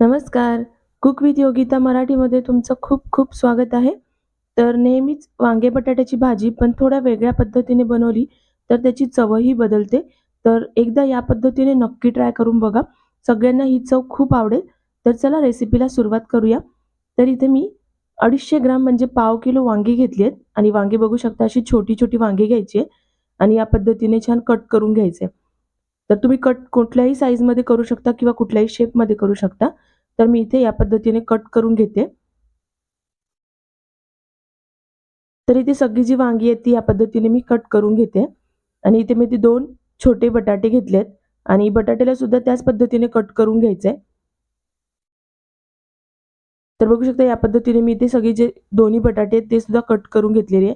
नमस्कार. Cook with Yogita मराठीमध्ये तुमचं खूप खूप स्वागत आहे. तर नेहमीच वांगे बटाट्याची भाजी पण थोड्या वेगळ्या पद्धतीने बनवली तर त्याची चवही बदलते. तर एकदा या पद्धतीने नक्की ट्राय करून बघा. सगळ्यांना ही चव खूप आवडेल. तर चला रेसिपीला सुरुवात करूया. तर इथे मी 250 ग्राम म्हणजे पाव किलो वांगी घेतली आहेत आणि वांगे बघू शकता अशी छोटी-छोटी वांगी घ्यायची आहे आणि या पद्धतीने छान कट करून घ्यायचे. तर तुम्ही कट कुठल्याही साईजमध्ये करू शकता किंवा कुठल्याही शेपमध्ये करू शकता. तर मी इथे या पद्धतीने कट करून घेते. तर इथे सगळी जी वांगी आहेत ती या पद्धतीने मी कट करून घेते आणि इथे मी ते दोन छोटे बटाटे घेतलेत आणि बटाट्याला सुद्धा त्याच पद्धतीने कट करून घ्यायचंय. तर बघू शकता या पद्धतीने मी इथे सगळे जे दोन्ही बटाटे आहेत ते सुद्धा कट करून घेतलेले आहे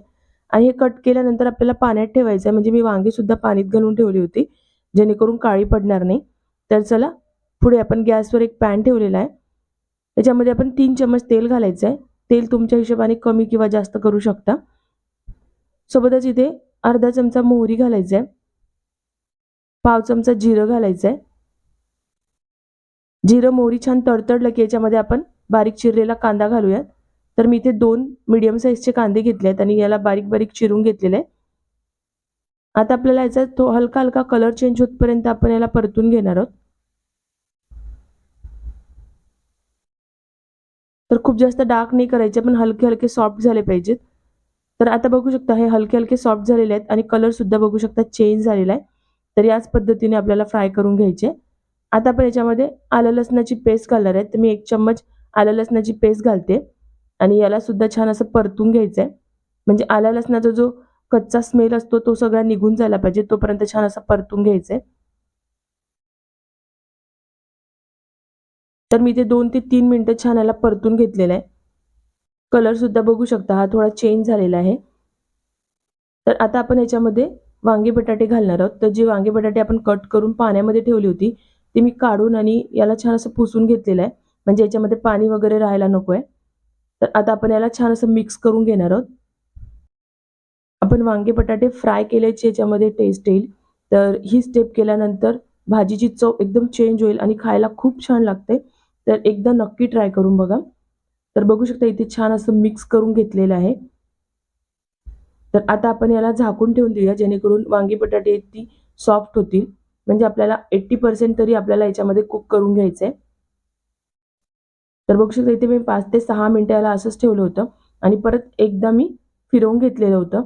आणि हे कट केल्यानंतर आपल्याला पाण्यात ठेवायचं आहे म्हणजे मी वांगी सुद्धा पाण्यात घालून ठेवली होती जेणेकरून काळी पडणार नाही. तर चला पुढे आपण गॅसवर एक पॅन ठेवलेला आहे. त्याच्यामध्ये आपण तीन चमच तेल घालायचं आहे. तेल तुमच्या हिशोबाने कमी किंवा जास्त करू शकता. सोबतच इथे अर्धा चमचा मोहरी घालायचा आहे. पाव चमचा जिरं घालायचं आहे. जिरं मोहरी छान तडतडलं की याच्यामध्ये आपण बारीक चिरलेला कांदा घालूयात. तर मी इथे दोन मीडियम साईजचे कांदे घेतले आहेत आणि याला बारीक बारीक चिरून घेतलेले आहे. आता आपल्याला याचा तो हलका हलका कलर चेंज होतपर्यंत आपण याला परतून घेणार आहोत. तर खूप जास्त डार्क नाही करायचे पण हलके हलके सॉफ्ट झाले पाहिजेत. तर आता बघू शकता हे हलके हलके सॉफ्ट झालेले आहेत आणि कलर सुद्धा बघू शकता चेंज झालेला आहे. तर याच पद्धतीने आपल्याला फ्राय करून घ्यायचे. आता आपण याच्यामध्ये आलं लसणाची पेस्ट घालणार आहे. तर मी एक चम्मच आलं लसणाची पेस्ट घालते आणि याला सुद्धा छान असं परतून घ्यायचं आहे म्हणजे आलं लसणाचा जो कच्चा स्मेल असतो तो सगळा निघून जायला पाहिजे तोपर्यंत छान असं परतून घ्यायचंय. तर मी ते दोन ते तीन मिनिटं छान याला परतून घेतलेलं आहे. कलर सुद्धा बघू शकता हा थोडा चेंज झालेला आहे. तर आता आपण याच्यामध्ये वांगे बटाटे घालणार आहोत. तर जी वांगे बटाटे आपण कट करून पाण्यामध्ये ठेवली होती ती मी काढून आणि याला छान असं पुसून घेतलेलं आहे. म्हणजे याच्यामध्ये पाणी वगैरे राहायला नको आहे. तर आता आपण याला छान असं मिक्स करून घेणार आहोत. आपण वांगे बटाटे फ्राय केल्याची याच्यामध्ये टेस्ट येईल. तर ही स्टेप केल्यानंतर भाजीची चव एकदम चेंज होईल आणि खायला खूप छान लागते. तर एकदा नक्की ट्राय करून बघा. तर बघू शकता इथे छान असं मिक्स करून घेतलेलं आहे. तर आता आपण याला झाकून ठेवून देऊया जेणेकरून वांगी बटाटे ती सॉफ्ट होतील. म्हणजे आपल्याला 80% तरी आपल्याला याच्यामध्ये कुक करून घ्यायचंय. तर बघू शकता इथे मी पाच ते सहा मिनटं याला असंच ठेवलं होतं आणि परत एकदा मी फिरवून घेतलेलं होतं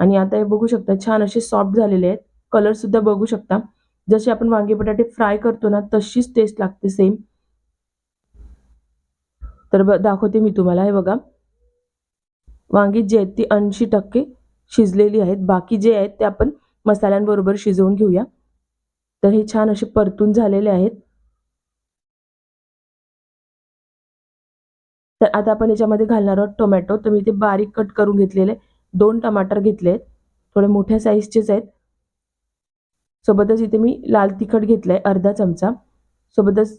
आणि आता हे बघू शकता छान असे सॉफ्ट झालेले आहेत. कलर सुद्धा बघू शकता. जसे आपण वांगे बटाटे फ्राय करतो ना तशीच टेस्ट लागते सेम. तर ब दाखवते मी तुम्हाला हे बघा. वांगी जी आहेत ती 80% शिजलेली आहेत. बाकी जे आहेत ते आपण मसाल्यांबरोबर शिजवून घेऊया. तर हे छान असे परतून झालेले आहेत. तर आता आपण याच्यामध्ये घालणार आहोत टोमॅटो. तर मी ते बारीक कट करून घेतलेले दोन टमाटर घेतले आहेत. थोडे मोठ्या साईजचेच आहेत. सोबतच इथे मी लाल तिखट घेतलं आहे अर्धा चमचा. सोबतच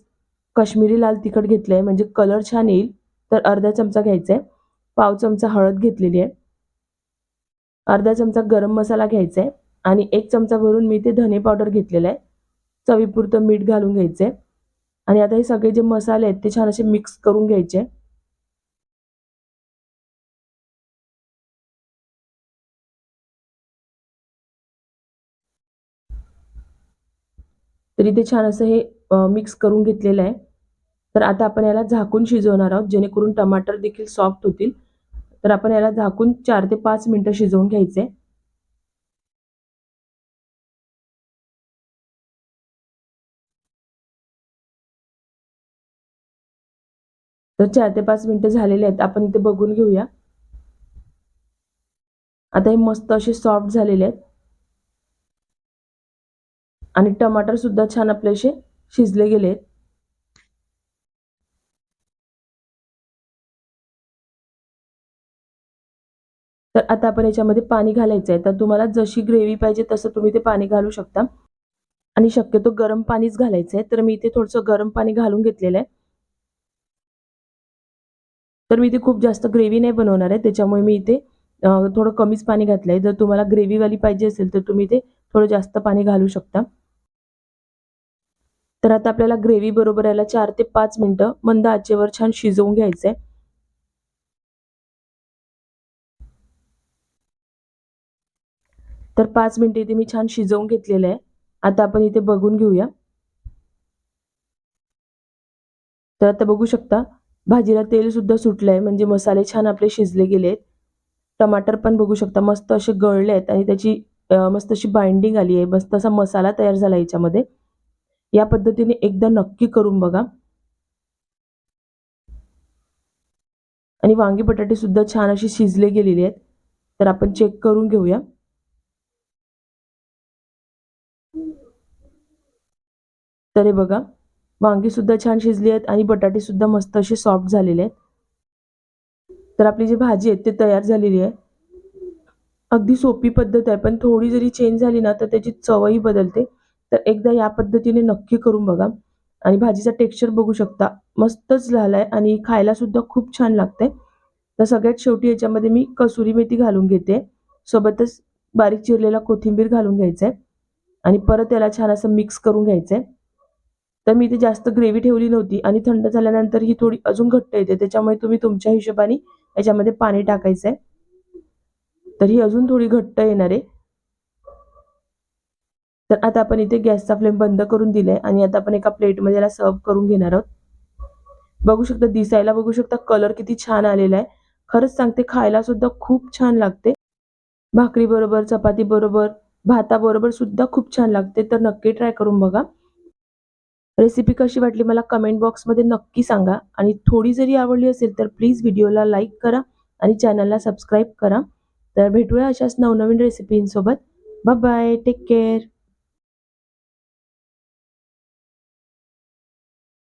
काश्मीरी लाल तिखट घेतलं आहे म्हणजे कलर छान येईल. तर अर्धा चमचा घ्यायचा आहे. पाव चमचा हळद घेतलेली आहे. अर्धा चमचा गरम मसाला घ्यायचा आहे आणि एक चमचा भरून मी ते धने पावडर घेतलेला आहे. चवीपुरतं मीठ घालून घ्यायचंय आणि आता हे सगळे जे मसाले आहेत ते छान असे मिक्स करून घ्यायचे. तर इथे छान असं हे मिक्स करून घेतलेलं आहे. तर आता आपण याला झाकून शिजवणार आहोत जेणेकरून टमाटर देखील सॉफ्ट होतील. तर आपण याला झाकून चार ते पाच मिनटं शिजवून घ्यायचे तर चार ते पाच मिनटं झालेले आहेत. आपण इथे बघून घेऊया. आता हे मस्त असे सॉफ्ट झालेले आहेत. आणि टमाटर सुद्धा छान आपले असे शिजले गेले तर आता आपण याच्यामध्ये पाणी घालायचं आहे. तर तुम्हाला जशी ग्रेव्ही पाहिजे तसं तुम्ही ते पाणी घालू शकता. आणि शक्यतो गरम पाणीच घालायचं आहे. तर मी इथे थोडंसं गरम पाणी घालून घेतलेलं आहे. तर मी इथे खूप जास्त ग्रेव्ही नाही बनवणार आहे. त्याच्यामुळे मी इथे थोडं कमीच पाणी घातलंय. जर तुम्हाला ग्रेव्हीवाली पाहिजे असेल तर तुम्ही ते थोडं जास्त पाणी घालू शकता. तर आता आपल्याला ग्रेव्ही बरोबर याला चार ते पाच मिनिटं. मंद आचेवर छान शिजवून घ्यायचं आहे तर पाच मिनटं इथे मी छान शिजवून घेतलेलं आहे. आता आपण इथे बघून घेऊया. तर आता बघू शकता भाजीला तेल सुद्धा सुटलंय म्हणजे मसाले छान आपले शिजले गेले आहेत टमाटर पण बघू शकता मस्त असे गळले आहेत आणि त्याची मस्त अशी बाइंडिंग आली आहे. मस्त असा मसाला तयार झाला याच्यामध्ये. या पद्धतीने एकदा नक्की करून बघा. आणि वांगी बटाटे सुद्धा छान अशी शिजले गेलेली आहेत. तर आपण चेक करून घेऊया. तर हे बघा वांगी सुद्धा छान शिजली आहेत आणि बटाटे सुद्धा मस्त असे सॉफ्ट झालेले आहेत. तर आपली जी भाजी आहे ते तयार झालेली आहे. अगदी सोपी पद्धत आहे पण थोडी जरी चेंज झाली ना तर त्याची चवही बदलते. तर एकदा या पद्धतीने नक्की करून बघा. आणि भाजीचा टेक्स्चर बघू शकता. मस्तच झालाय आणि खायला सुद्धा खूप छान लागते तर सगळ्यात शेवटी याच्यामध्ये मी कसुरी मेथी घालून घेते. सोबतच बारीक चिरलेला कोथिंबीर घालून घ्यायचंय. आणि परत याला छान असं मिक्स करून घ्यायचंय. तर मी इथे जास्त ग्रेव्ही ठेवली नव्हती आणि थंड झाल्यानंतर ही थोडी अजून घट्ट येते. त्याच्यामुळे तुम्ही तुमच्या हिशोबाने याच्यामध्ये पाणी टाकायचंय. तर ही अजून थोडी घट्ट येणार आहे. तर आता आपण इथे गॅसचा फ्लेम बंद करून दिलाय आणि आता आपण एका प्लेटमध्ये याला सर्व करून घेणार आहोत. बघू शकता दिसायला बघू शकता कलर किती छान आलेला आहे. खरंच सांगते खायला सुद्धा खूप छान लागते. भाकरी बरोबर चपाती बरोबर भाताबरोबर सुद्धा खूप छान लागते. तर नक्की ट्राय करून बघा. रेसिपी कशी वाटली मला कमेंट बॉक्समध्ये नक्की सांगा. आणि थोडी जरी आवडली असेल तर प्लीज व्हिडिओला लाईक करा आणि चॅनलला सबस्क्राईब करा. तर भेटूया अशाच नवनवीन रेसिपींसोबत. Bye take care.